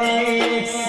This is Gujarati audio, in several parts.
Thanks.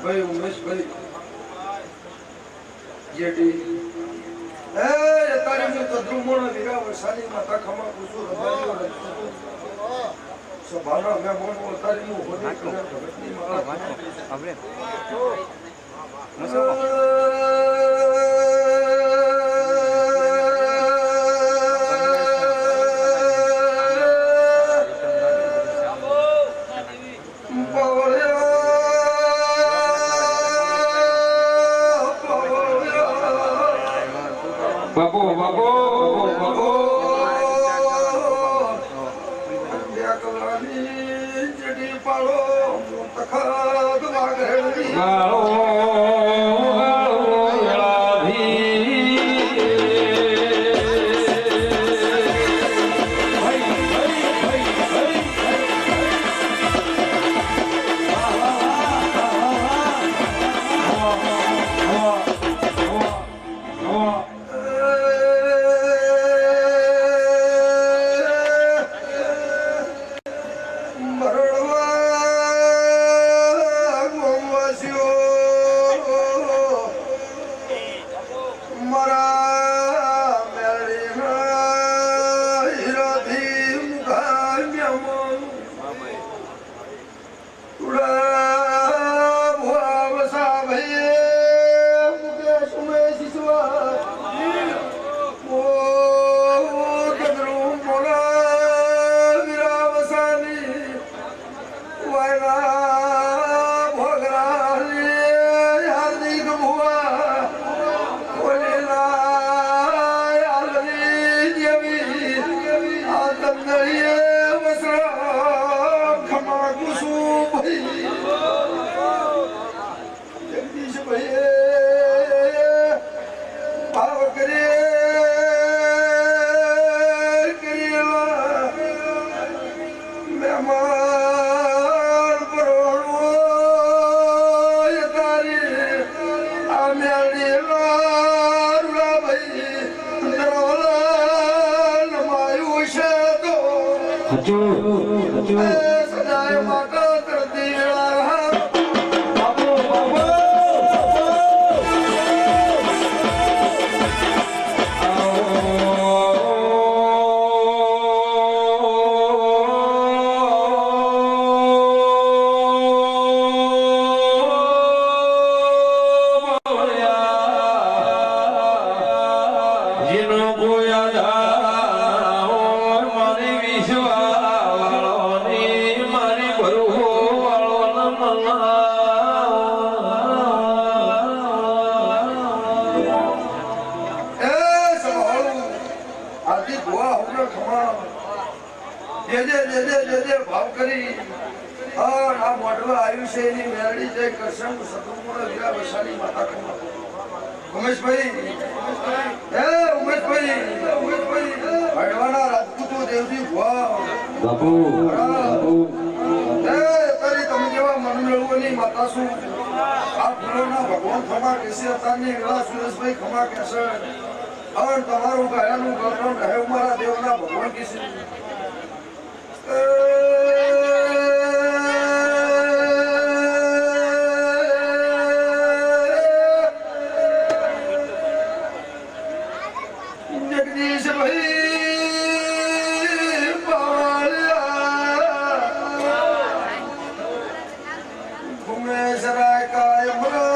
અમૃતભાઈ ઉમેશભાઈ. જેડી એ તારી હું તદ્રુમણ વીરા વસાની માતા ખમા કુસુ રબારીઓ રચતું સભાના મેં મોન તારી હું હોદી કલ્યાણ ભગતની માળા આપણે. જડી એ સદાય માતા ભુવા કરી. આ મોઢવા આવ્યું છે એની મેરડી જય કરશન સદુમુળ વીરા વસાલી માતા ખમા. ઉમેશભાઈ. હે ઉમેશભાઈ. ઉમેશભાઈ ભડવાના રાજપૂતો દેવજી ભુવા. બાપુ બાપુ એ તારી તમે જેવા શું આ ફૂલોના ભગવાન ખમા કેસી અવતારની વેળા સુરેશભાઈ ખમા કેસર અન તમારું ગાયાનું ગૌરવ રહે મારા દેવના ભગવાન કિસી Kumezara Kaya Mura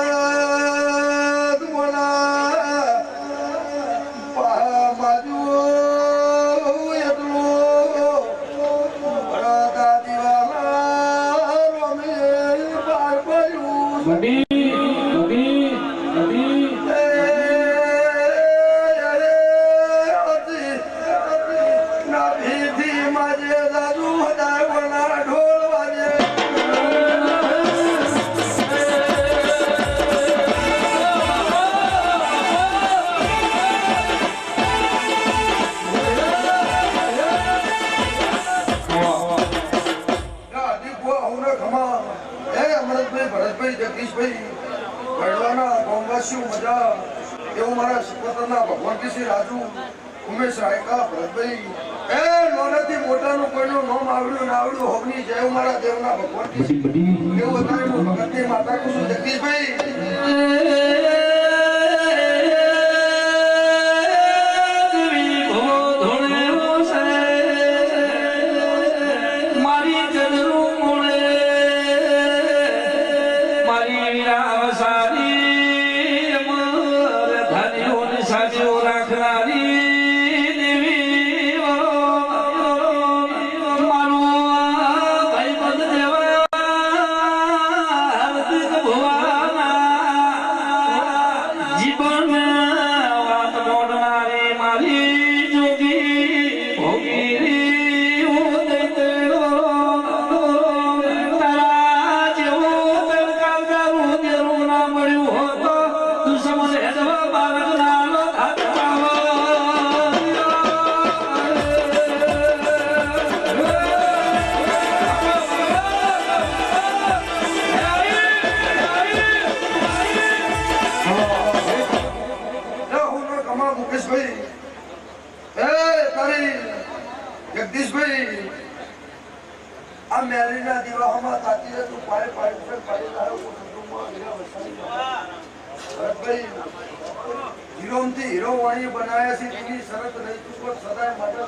એવું મારા સિકોતરના ભગવાન શ્રી રાજુ ઉમેશ રાયકા ભરતભાઈ. એ નોનાથી મોટાનું કોઈનું નામ આવડ્યું ના આવડ્યું હોગની જય મારા દેવના ભગવાન એવું વધારે હું ભગતની માતા કહું છું જગદીશભાઈ. વસાવી હીરો વાણી બનાવ્યા છે તેની શરત નહીં ચૂકો સદાય માત્ર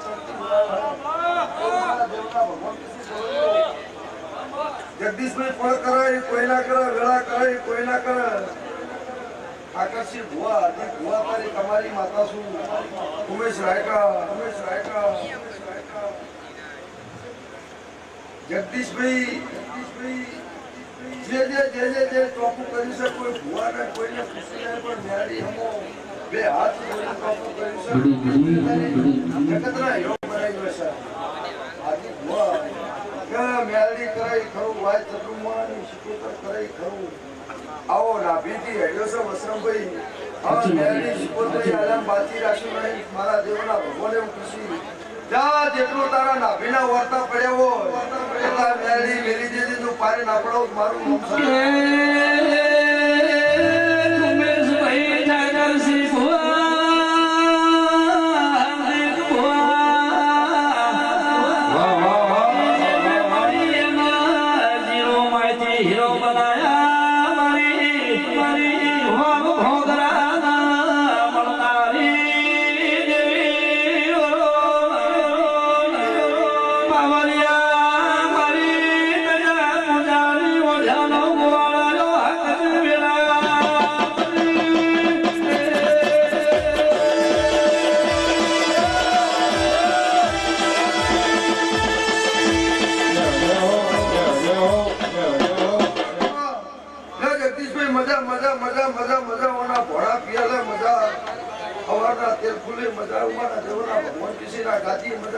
બોલો. જગદીશભાઈ ફળ કરાય ના કરે વેળા કરે આકર્ષી ભુવા અને ભુવા તારી તમારી માતા શું? ઉમેશ રાયકા ઉમેશ રાયકા. જગદીશભાઈ જગદીશભાઈ. જે જે જે જે જે ટોપું કરી છે કોઈ ભુવા ને કોઈને ખુશી નહીં પણ મેળી હમો બે હાથ જોડીને ટોપું બડી છે. જગતના હીરો બનાવ્યો છે. આજી ભુવા. કે મેલડી કરાઈ ખરું વાય ચતુર્માની શિકોતર કરાઈ ખરું. આવો નાભીથી હેડ્યો છે વસરમભાઈ. હા મેલડી શિકોતરી આલમ બાજી રાખ્યું નહીં. મારા દેવના ભગવાને હું ખુશી જા જેટલો તારા નાભીના વર્તા પડ્યા હોય એટલા મેળી મેલી દીધી પારે ના પડો મારું என்பது